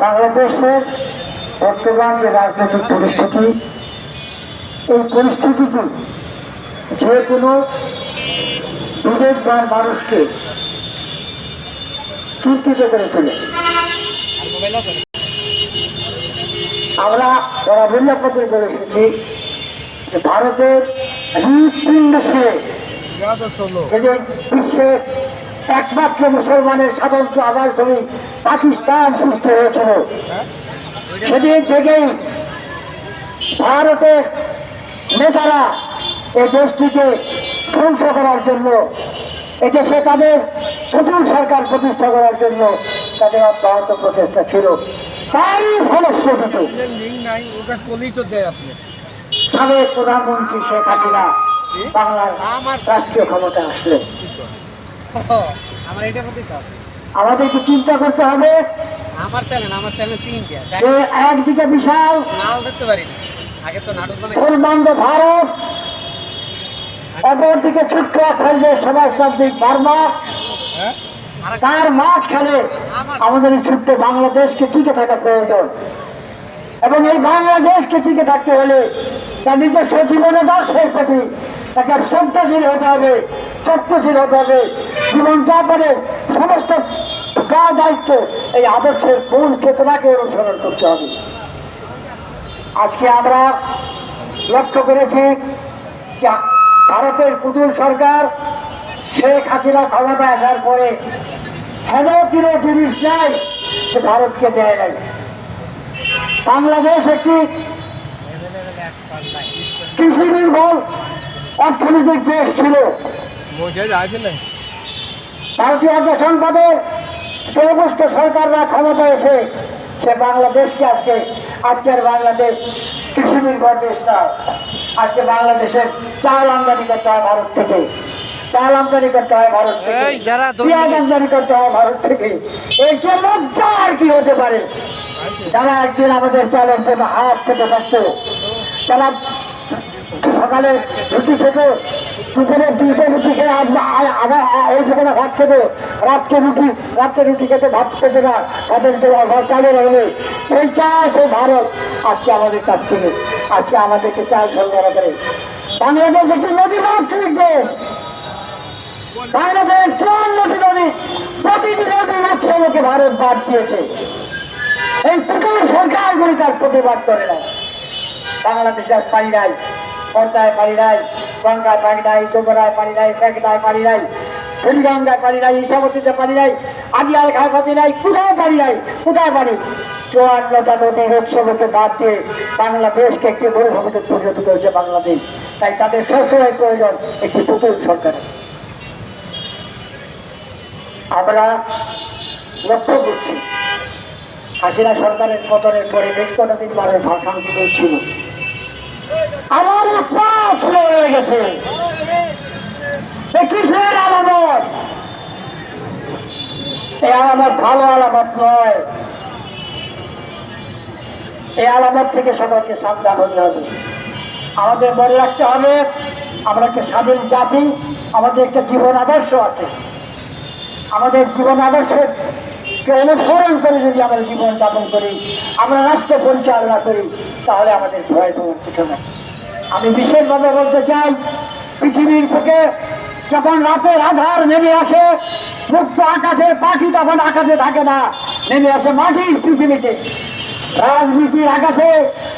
বাংলাদেশের বর্তমান যে রাজনৈতিক পরিস্থিতি, এই পরিস্থিতিটি যে কোনো বিবেকবান মানুষকে চিন্তিত করে তোলে। আমরা বরাবরই আপনাদের এসেছি যে ভারতের হৃৎপিণ্ড বিশ্বের একমাত্র মুসলমানের সাধারণত আবাস ভূমি পাকিস্তান সৃষ্টি হয়েছিল। সেদিন থেকেই ভারতের নেতারা এই দেশটিকে ধ্বংস করার জন্য এদেশে তাদের নতুন সরকার প্রতিষ্ঠা করার জন্য তাদের অব্যাহত প্রচেষ্টা ছিল। তাই ফলশ্রুতিত সাবেক প্রধানমন্ত্রী শেখ হাসিনা বাংলার রাষ্ট্রীয় ক্ষমতা আসলেন আমার এটার মধ্যেই তো আছে। আমাদেরকে চিন্তা করতে হবে। আমার চ্যানেল আমার চ্যানেল তিনটে যে একদিকে বিশাল নাও দেখতে পারি আগে তো নাটক বানাই পূর্বাঙ্গ ভারত। অপরদিকে ছোট্ট ফেলবে সমাজতান্ত্রিক বার্মা। হ্যাঁ? তার মাঝখানে আমাদের এই ছোট্ট বাংলাদেশকে টিকে থাকা প্রয়োজন। এবং এই বাংলাদেশকে টিকে থাকতে হলে তার নিজস্ব জীবনে দর্শের প্রতি তাকে শ্রদ্ধাশীল হতে হবে সত্যশীল হতে হবে। জীবনযাপনের সমস্ত কাজ দায়িত্ব এই আদর্শের মূল চেতনাকে অনুসরণ করতে হবে। আজকে আমরা লক্ষ্য করেছি ভারতের পুতুল সরকার শেখ হাসিনা ক্ষমতা আসার পরে হেন কোনো জিনিস নাই সে ভারতকে দেয় নাই? বাংলাদেশ একটি কৃষি নির্ভর অর্থনৈতিক দেশ ছিল। ভারতীয় সম্পদের সমস্ত সরকাররা ক্ষমতা এসে সে বাংলাদেশকে আজকে আজকের বাংলাদেশ কৃষি নির্ভর দেশ নয় আজকে বাংলাদেশের চাল আমদানি করতে হয় ভারত থেকে। চাল আমদানি করতে হয় ভারত থেকে। এই পেঁয়াজ আমদানি করতে হয় ভারত থেকে। এর যে লজ্জা আর কি হতে পারে? যারা একদিন আমাদের চালের জন্য হাত পেতে থাকতো যারা সকালে রুটি খেত দুপুরে দুইটা রুটি খেয়ে আব- আবার এই দোকানে ভাত খেত রাত্রে রুটি রাত্রে রুটি খেতে ভাত খেতে না। তাদের ঘর চালের হলে সেই চাল সেই ভারত। আজকে আমাদের কাছ থেকে আজকে আমাদেরকে চাল সরবরাহ করে। বাংলাদেশ একটি নদী দেশ। বাংলাদেশ চুয়ান্নটি নদী প্রতিটি নদী মাতৃকে ভারত বাদ দিয়েছে। এই প্রকার সরকারগুলি তার প্রতিবাদ করে না। বাংলাদেশে আজ পানি নাই। পর্দায় পানি নাই, গঙ্গায় পানি নাই যমুনায় পানি নাই ফেকদায় পানি নাই, ফুলগঙ্গায় পানি নাই, ইসামতিতে পানি নাই আদিয়াল খায় পানি নাই, কোথাও পানি নাই কোথায় পানি চুয়ান্নটা নদীর উৎসবকে বাদ দিয়ে বাংলাদেশকে একটি মরুভূমিতে পরিণত করেছে বাংলাদেশ। তাই তাদের সবসময় প্রয়োজন একটি পুতুল সরকারের আমরা লক্ষ্য করছি, হাসিনা সরকারের পতনের পরে বেশ কতদিন মানুষ ভাষান্তি ছিল আমার পা ছেড়ে হয়ে গেছে। এ কিসের আলামত এই আলামত ভালো আলামত নয়। এই আলামত থেকে সবাইকে সাবধান হতে হবে। আমাদের মনে রাখতে হবে, আমরা একটা স্বাধীন জাতি, আমাদের একটা জীবন আদর্শ আছে। আমাদের জীবন আদর্শের অনুসরণ করে যদি আমরা জীবন যাপন করি, আমরা রাষ্ট্র পরিচালনা করি, তাহলে আমাদের ভয় পাওয়ার কিছু নেই আমি বিশেষভাবে বলতে চাই, পৃথিবীর থেকে যখন রাতের আধার নেমে আসে, মুক্ত আকাশের পাখি তখন আকাশে থাকে না, নেমে আসে মাটির পৃথিবীতে। রাজনীতির আকাশে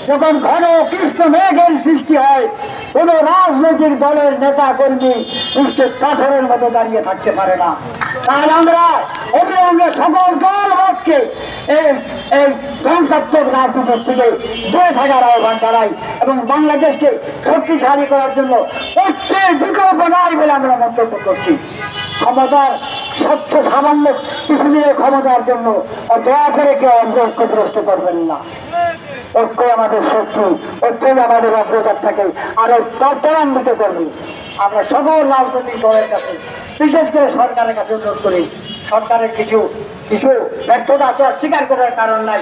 যখন ঘন কৃষ্ণ মেঘের সৃষ্টি হয়, কোন রাজনৈতিক দলের নেতা কর্মী বিশ্বের পাথরের মতো দাঁড়িয়ে থাকতে পারে না। তাই আমরা অবিলম্বে সকল দলমতকে এই ধ্বংসাত্মক রাজনীতির থেকে দূরে থাকার আহ্বান জানাই এবং বাংলাদেশকে শক্তিশালী করার জন্য ঐক্যের বিকল্প নাই বলে আমরা মন্তব্য করছি। ক্ষমতার স্বচ্ছ সামান্য কিছু দিনের ক্ষমতার জন্য দয়া করে কেউ ঐক্যগ্রস্ত করবেন না। ঐক্য আমাদের শক্তি ঐক্যই আমাদের অগ্রতার থাকে আরও ত্বরান্বিত করবে। আমরা সকল রাজনৈতিক দলের কাছে, বিশেষ করে সরকারের কাছে অনুরোধ করি। সরকারের কিছু কিছু ব্যর্থতা আছে, অস্বীকার করার কারণ নাই।